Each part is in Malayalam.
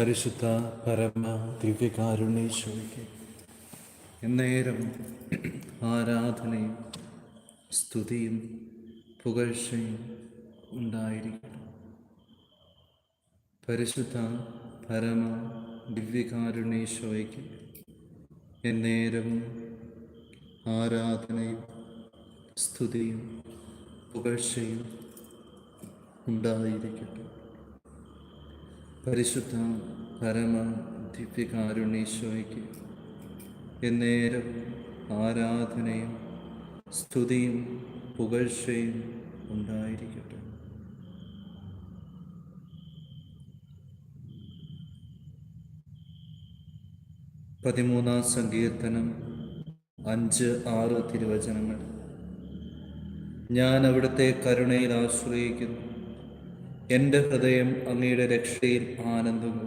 പരിശുദ്ധ പരമ ദിവ്യകാരുണ്യേശ്വരിക്ക് എന്നേരം ആരാധനയും സ്തുതിയും പുകഴ്ചയും ഉണ്ടായിരിക്കണം. പരിശുദ്ധ പരമ ദിവ്യകാരുണ്യേശ്വരിക്ക് എന്നേരം ആരാധനയും സ്തുതിയും പുകഴ്ചയും ഉണ്ടായിരിക്കട്ടെ. പരിശുദ്ധ പരമ ദിവ്യകാരുണ്യേശ്വയ്ക്ക് എന്നേരം ആരാധനയും സ്തുതിയും പുകഴ്ചയും ഉണ്ടായിരിക്കട്ടെ. പതിമൂന്നാം സങ്കീർത്തനം അഞ്ച് ആറ് തിരുവചനങ്ങൾ. ഞാൻ അവിടുത്തെ കരുണയിൽ ആശ്രയിക്കുന്നു. എന്റെ ഹൃദയം അങ്ങയുടെ രക്ഷയിൽ ആനന്ദങ്ങൾ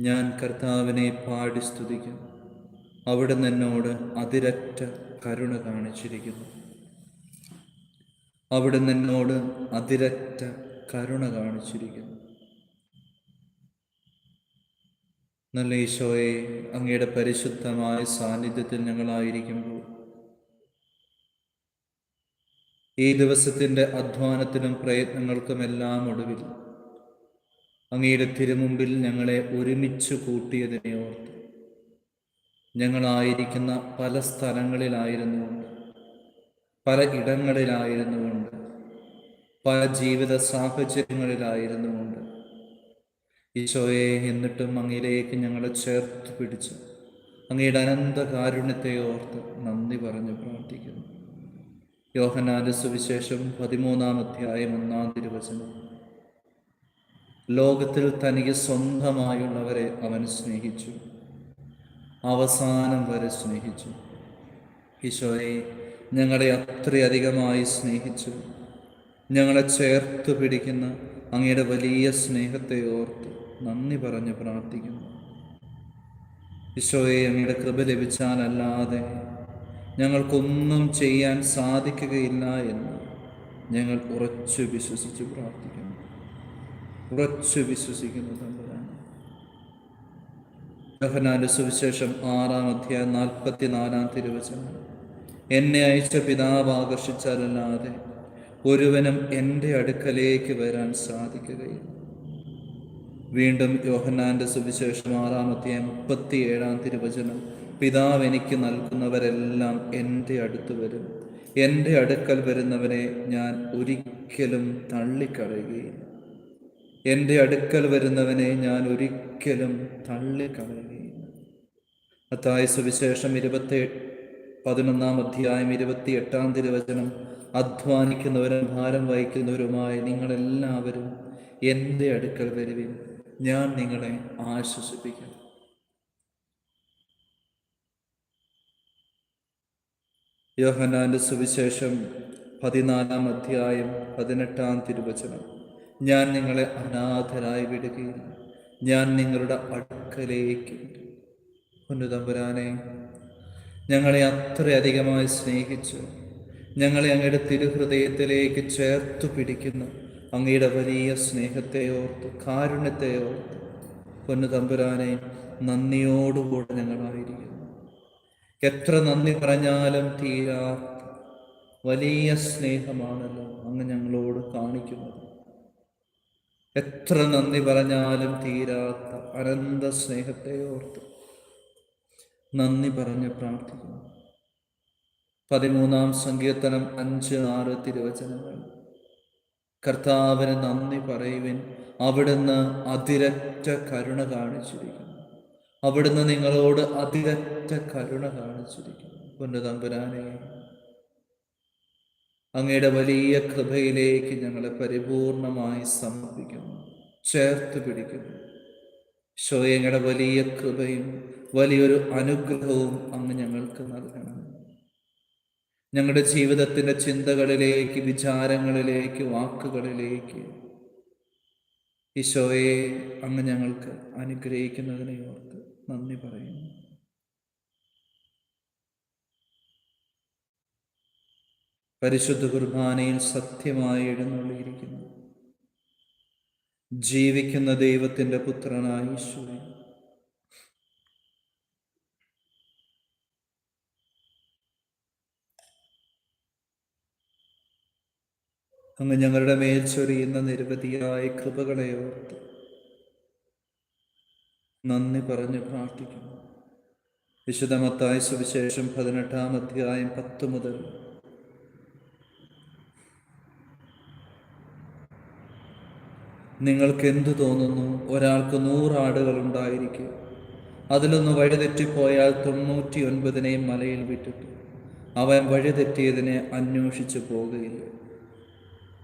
ഞാൻ കർത്താവിനെ പാടി സ്തുതിക്കും. അവിടുന്ന് എന്നോട് അതിരറ്റ കരുണ കാണിച്ചിരിക്കുന്നു. അവിടുന്ന് എന്നോട് അതിരറ്റ കരുണ കാണിച്ചിരിക്കുന്നു. നല്ല ഈശോയെ അങ്ങയുടെ പരിശുദ്ധമായ സാന്നിധ്യത്തിൽ ഞങ്ങളായിരിക്കുമ്പോൾ ഈ ദിവസത്തിന്റെ അധ്വാനത്തിനും പ്രയത്നങ്ങൾക്കുമെല്ലാം ഒടുവിൽ അങ്ങയുടെ തിരുമുമ്പിൽ ഞങ്ങളെ ഒരുമിച്ച് കൂട്ടിയതിനെ ഓർത്ത് ഞങ്ങളായിരിക്കുന്ന പല സ്ഥലങ്ങളിലായിരുന്നുകൊണ്ട് പല ഇടങ്ങളിലായിരുന്നുകൊണ്ട് പല ജീവിത സാഹചര്യങ്ങളിലായിരുന്നുകൊണ്ട് ഈശോയെ എന്നിട്ടും അങ്ങയിലേക്ക് ഞങ്ങളെ ചേർത്ത് പിടിച്ച് അങ്ങയുടെ അനന്ത കാരുണ്യത്തെ ഓർത്ത് നന്ദി പറഞ്ഞ് പ്രാർത്ഥിക്കുന്നു. യോഹനാന്റെ സുവിശേഷം പതിമൂന്നാം അധ്യായം ഒന്നാം തിരുവചനം. ലോകത്തിൽ തനിക്ക് സ്വന്തമായുള്ളവരെ അവൻ സ്നേഹിച്ചു. അവസാനം വരെ സ്നേഹിച്ചു. ഈശോയെ ഞങ്ങളെ അത്രയധികമായി സ്നേഹിച്ചു. ഞങ്ങളെ ചേർത്ത് പിടിക്കുന്ന അങ്ങയുടെ വലിയ സ്നേഹത്തെ ഓർത്ത് നന്ദി പറഞ്ഞ് പ്രാർത്ഥിക്കുന്നു. ഈശോയെ അങ്ങയുടെ കൃപ ലഭിച്ചാലല്ലാതെ ഞങ്ങൾക്കൊന്നും ചെയ്യാൻ സാധിക്കുകയില്ല എന്ന് ഞങ്ങൾ ഉറച്ചു വിശ്വസിച്ച് പ്രാർത്ഥിക്കുന്നു. ഉറച്ചു വിശ്വസിക്കുന്നു തമ്പുരാനെ. യോഹന്നാന്റെ സുവിശേഷം ആറാം അധ്യായം നാൽപ്പത്തിനാലാം തിരുവചനം. എന്നെ അയച്ച പിതാവ് ആകർഷിച്ചാലല്ലാതെ ഒരുവനും എന്റെ അടുക്കലേക്ക് വരാൻ സാധിക്കുകയില്ല. വീണ്ടും യോഹന്നാന്റെ സുവിശേഷം ആറാമത്തെ മുപ്പത്തിയേഴാം തിരുവചനം. പിതാവ് എനിക്ക് നൽകുന്നവരെല്ലാം എന്റെ അടുത്ത് വരും. എന്റെ അടുക്കൽ വരുന്നവരെ ഞാൻ ഒരിക്കലും തള്ളിക്കളയുകയില്ല. എന്റെ അടുക്കൽ വരുന്നവനെ ഞാൻ ഒരിക്കലും തള്ളിക്കളയുകയില്ല. അത്തായ സുവിശേഷം ഇരുപത്തി പതിനൊന്നാം അധ്യായം ഇരുപത്തി എട്ടാം തിരുവചനം. അധ്വാനിക്കുന്നവരും ഭാരം വഹിക്കുന്നവരുമായി നിങ്ങളെല്ലാവരും എന്റെ അടുക്കൽ വരുവിൻ. ഞാൻ നിങ്ങളെ ആശ്വസിപ്പിക്കാം. യോഹനാന്റെ സുവിശേഷം പതിനാലാം അധ്യായം പതിനെട്ടാം തിരുവചനം. ഞാൻ നിങ്ങളെ അനാഥരായി വിടുകയില്ല. ഞാൻ നിങ്ങളുടെ അടുക്കലേക്ക് പൊന്നുതമ്പുരാനെ ഞങ്ങളെ അത്രയധികമായി സ്നേഹിച്ചു. ഞങ്ങളെ അങ്ങയുടെ തിരുഹൃദയത്തിലേക്ക് ചേർത്തു പിടിക്കുന്ന. അങ്ങയുടെ വലിയ സ്നേഹത്തെ ഓർത്ത് കാരുണ്യത്തെ ഓർത്ത്. പൊന്നു തമ്പുരാനെ നന്ദിയോടുകൂടെ ഞങ്ങളായിരിക്കുന്നു. എത്ര നന്ദി പറഞ്ഞാലും തീരാത്ത വലിയ സ്നേഹമാണല്ലോ അങ്ങ് ഞങ്ങളോട് കാണിക്കുന്നത്. എത്ര നന്ദി പറഞ്ഞാലും തീരാത്ത അനന്ത സ്നേഹത്തെ ഓർത്ത് നന്ദി പറഞ്ഞ് പ്രാർത്ഥിക്കുന്നു. പതിമൂന്നാം സങ്കീർത്തനം അഞ്ച് ആറ് തിരുവചനങ്ങൾ. കർത്താവിന് നന്ദി പറയുവിൻ അവിടുന്ന് അതിരറ്റ കരുണ കാണിച്ചിരിക്കുന്നു. അവിടുന്ന് നിങ്ങളോട് അതിരറ്റ കരുണ കാണിച്ചിരിക്കുന്നു പൊന്നു തമ്പുരാനെ അങ്ങയുടെ വലിയ കൃപയിലേക്ക് ഞങ്ങളെ പരിപൂർണമായി സമർപ്പിക്കുന്നു ചേർത്ത് പിടിക്കുന്നു. ശോയങ്ങളുടെ വലിയ കൃപയും വലിയൊരു അനുഗ്രഹവും അങ്ങ് ഞങ്ങൾക്ക് നൽകണം. ഞങ്ങളുടെ ജീവിതത്തിന്റെ ചിന്തകളിലേക്ക് വിചാരങ്ങളിലേക്ക് വാക്കുകളിലേക്ക് ഈശോയെ അങ്ങ് ഞങ്ങൾക്ക് അനുഗ്രഹിക്കുന്നതിനെ ഓർത്ത് നന്ദി പറയുന്നു. പരിശുദ്ധ കുർബാനയിൽ സത്യമായി എഴുന്നള്ളിയിരിക്കുന്നു. ജീവിക്കുന്ന ദൈവത്തിന്റെ പുത്രനായ ഈശോയെ. അങ്ങ് ഞങ്ങളുടെ മേൽ ചൊരിയുന്ന നിരവധിയായ കൃപകളെ ഓർത്ത് നന്ദി പറഞ്ഞ് പ്രാർത്ഥിക്കുന്നു. വിശുദ്ധമത്തായ സുവിശേഷം പതിനെട്ടാം അധ്യായം പത്ത് മുതൽ. നിങ്ങൾക്ക് എന്തു തോന്നുന്നു? ഒരാൾക്ക് നൂറാടുകൾ ഉണ്ടായിരിക്കും. അതിലൊന്ന് വഴിതെറ്റിപ്പോയാൽ തൊണ്ണൂറ്റി ഒൻപതിനെയും മലയിൽ വിട്ടിട്ടു. അവൻ വഴിതെറ്റിയതിനെ അന്വേഷിച്ചു പോകുകയില്ല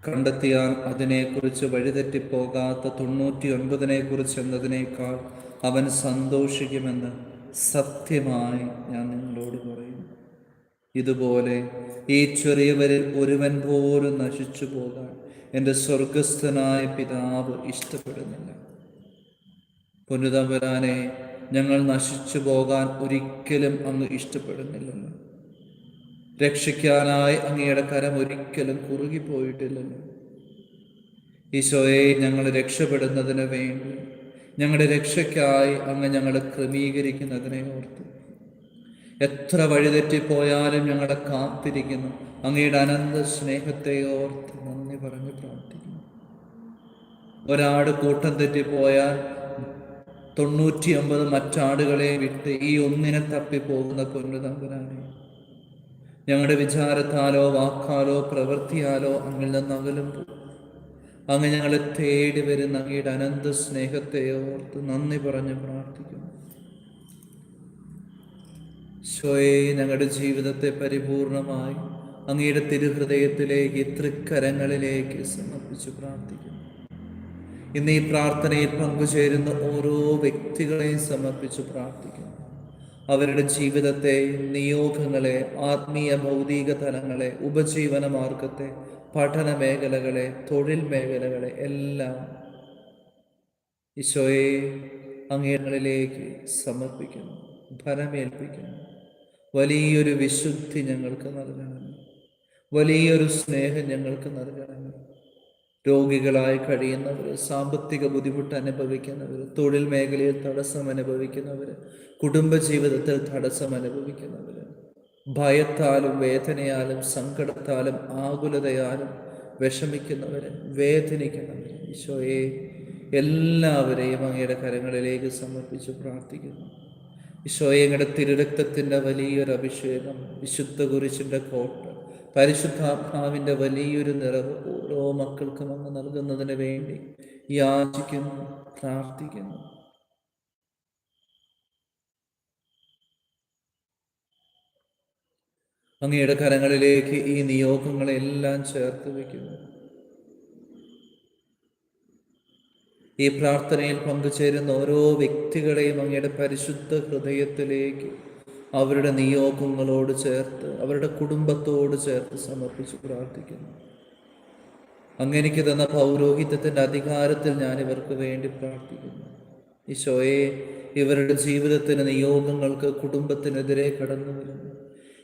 കണ്ടെത്തിയാൽ അതിനെക്കുറിച്ച് വഴിതെറ്റിപ്പോകാത്ത തൊണ്ണൂറ്റി ഒൻപതിനെക്കുറിച്ച് എന്നതിനേക്കാൾ അവൻ സന്തോഷിക്കുമെന്ന് സത്യമായി ഞാൻ നിങ്ങളോട് പറയുന്നു. ഇതുപോലെ ഈ ചെറിയവരിൽ ഒരുവൻ പോലും നശിച്ചു പോകാൻ എന്റെ സ്വർഗസ്ഥനായ പിതാവ് ഇഷ്ടപ്പെടുന്നില്ല. പുനിതവരാനെ ഞങ്ങൾ നശിച്ചു പോകാൻ ഒരിക്കലും അങ്ങ് ഇഷ്ടപ്പെടുന്നില്ലല്ലോ. രക്ഷിക്കാനായി അങ്ങയുടെ കരം ഒരിക്കലും കുറുകിപ്പോയിട്ടില്ലല്ലോ ഈശോയെ ഞങ്ങൾ രക്ഷപ്പെടുന്നതിന് വേണ്ടി ഞങ്ങളുടെ രക്ഷയ്ക്കായി അങ്ങ് ഞങ്ങളെ ക്രമീകരിക്കുന്നതിനെ ഓർത്ത്. എത്ര വഴിതെറ്റിപ്പോയാലും ഞങ്ങളെ കാത്തിരിക്കുന്നു. അങ്ങയുടെ അനന്ത സ്നേഹത്തെ ഓർത്ത് നന്ദി പറഞ്ഞ് പ്രാർത്ഥിക്കുന്നു. ഒരാട് കൂട്ടം തെറ്റിപ്പോയാൽ തൊണ്ണൂറ്റി ഒമ്പത് മറ്റാടുകളെ വിട്ട് ഈ ഒന്നിനെ തപ്പി പോകുന്ന പൊന്നുതമ്പുരാനെ. ഞങ്ങളുടെ വിചാരത്താലോ വാക്കാലോ പ്രവൃത്തിയാലോ അങ്ങിൽ നിന്ന് അകലുമ്പോൾ അങ്ങ് ഞങ്ങളെ തേടി വരുന്ന അങ്ങയുടെ അനന്ത സ്നേഹത്തെ ഓർത്ത് നന്ദി പറഞ്ഞ് പ്രാർത്ഥിക്കുന്നു. ശോയെ ഞങ്ങളുടെ ജീവിതത്തെ പരിപൂർണമായി അങ്ങയുടെ തിരുഹൃദയത്തിലേക്ക് തൃക്കരങ്ങളിലേക്ക് സമർപ്പിച്ച് പ്രാർത്ഥിക്കുന്നു. ഇന്ന് ഈ പ്രാർത്ഥനയിൽ പങ്കുചേരുന്ന ഓരോ വ്യക്തികളെയും സമർപ്പിച്ച് പ്രാർത്ഥിക്കുന്നു. അവരുടെ ജീവിതത്തെ നിയോഗങ്ങളെ ആത്മീയ ഭൗതിക തലങ്ങളെ ഉപജീവന മാർഗത്തെ പഠന മേഖലകളെ തൊഴിൽ മേഖലകളെ എല്ലാം ഈശോയെ അങ്ങേങ്ങളിലേക്ക് സമർപ്പിക്കുന്നു ഫലമേൽപ്പിക്കുന്നു വലിയൊരു വിശുദ്ധി ഞങ്ങൾക്ക് നൽകണം വലിയൊരു സ്നേഹം ഞങ്ങൾക്ക് നൽകണം രോഗികളായി കഴിയുന്നവർ സാമ്പത്തിക ബുദ്ധിമുട്ട് അനുഭവിക്കുന്നവർ തൊഴിൽ മേഖലയിൽ തടസ്സം അനുഭവിക്കുന്നവർ കുടുംബജീവിതത്തിൽ തടസ്സം അനുഭവിക്കുന്നവർ ഭയത്താലും വേദനയാലും സങ്കടത്താലും ആകുലതയാലും വിഷമിക്കുന്നവരെ വേദനിക്കുന്നവരെ. ഈശോയെ എല്ലാവരെയും അങ്ങയുടെ കരങ്ങളിലേക്ക് സമർപ്പിച്ച് പ്രാർത്ഥിക്കുന്നു. ഈശോയെ അങ്ങയുടെ തിരുരക്തത്തിന്റെ വലിയൊരു അഭിഷേകം വിശുദ്ധ കുരിശിന്റെ കോട്ട് പരിശുദ്ധാത്മാവിന്റെ വലിയൊരു നിറവ് ഓരോ മക്കൾക്കും അങ്ങ് നൽകുന്നതിന് വേണ്ടി യാചിക്കുന്നു പ്രാർത്ഥിക്കുന്നു. അങ്ങയുടെ കരങ്ങളിലേക്ക് ഈ നിയോഗങ്ങളെല്ലാം ചേർത്ത് വയ്ക്കുന്നു. ഈ പ്രാർത്ഥനയിൽ പങ്കുചേരുന്ന ഓരോ വ്യക്തികളെയും അങ്ങയുടെ പരിശുദ്ധ ഹൃദയത്തിലേക്ക് അവരുടെ നിയോഗങ്ങളോട് ചേർത്ത് അവരുടെ കുടുംബത്തോട് ചേർത്ത് സമർപ്പിച്ച് പ്രാർത്ഥിക്കുന്നു. അങ്ങനെക്ക് തന്ന പൗരോഹിത്യത്തിന്റെ അധികാരത്തിൽ ഞാൻ ഇവർക്ക് വേണ്ടി പ്രാർത്ഥിക്കുന്നു. ഈശോയെ ഇവരുടെ ജീവിതത്തിന് നിയോഗങ്ങൾക്ക് കുടുംബത്തിനെതിരെ കടന്നു വരുന്നു.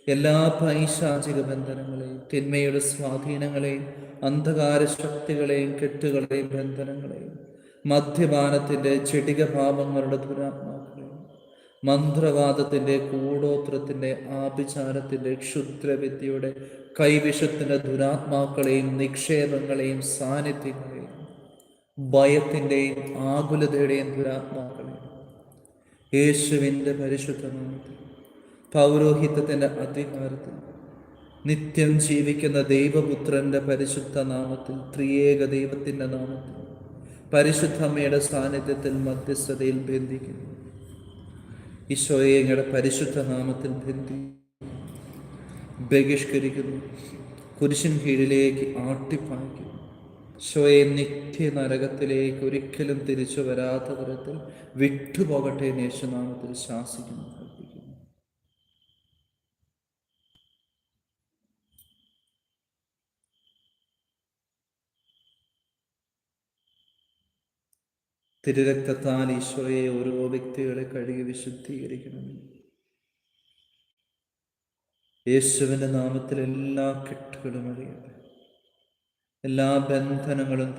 എല്ലാ പൈശാചിക ബന്ധനങ്ങളെയും തിന്മയുടെ സ്വാധീനങ്ങളെയും അന്ധകാര ശക്തികളെയും കെട്ടുകളെയും ബന്ധനങ്ങളെയും മദ്യപാനത്തിന്റെ ചെടിക പാപങ്ങളുടെ ദുരാത്മാക്കളെയും മന്ത്രവാദത്തിന്റെ കൂടോത്രത്തിന്റെ ആഭിചാരത്തിന്റെ ക്ഷുദ്രവിദ്യയുടെ കൈവിഷത്തിന്റെ ദുരാത്മാക്കളെയും നിക്ഷേപങ്ങളെയും സാന്നിധ്യങ്ങളെയും ഭയത്തിന്റെയും ആകുലതയുടെയും ദുരാത്മാക്കളെയും. യേശുവിന്റെ പരിശുദ്ധനാമത്തിൽ പൗരോഹിത്യത്തിന്റെ അധികാരത്തിൽ. നിത്യം ജീവിക്കുന്ന ദൈവപുത്രന്റെ പരിശുദ്ധ നാമത്തിൽ ത്രിയേക ദൈവത്തിന്റെ നാമത്തിൽ പരിശുദ്ധമ്മയുടെ സാന്നിധ്യത്തിൽ മധ്യസ്ഥതയിൽ ബന്ധിക്കുന്നു. ഈശോയെ പരിശുദ്ധ നാമത്തിൽ ബന്ധി ബഹിഷ്കരിക്കുന്നു. കുരിശിൻ കീഴിലേക്ക് ആട്ടിപ്പാക്കുന്നു ഈശോയെ നിത്യ നരകത്തിലേക്ക് ഒരിക്കലും തിരിച്ചു വരാത്ത തരത്തിൽ വിട്ടുപോകട്ടെ യേശുനാമത്തിൽ ശാസിക്കുന്നു. തിരുരക്തത്താൽ ഈശ്വരയെ ഓരോ വ്യക്തികളെ കഴുകി വിശുദ്ധീകരിക്കണമേ. യേശുവിന്റെ നാമത്തിൽ എല്ലാ കെട്ടുകളും അറിയട്ടെ എല്ലാ ബന്ധനങ്ങളും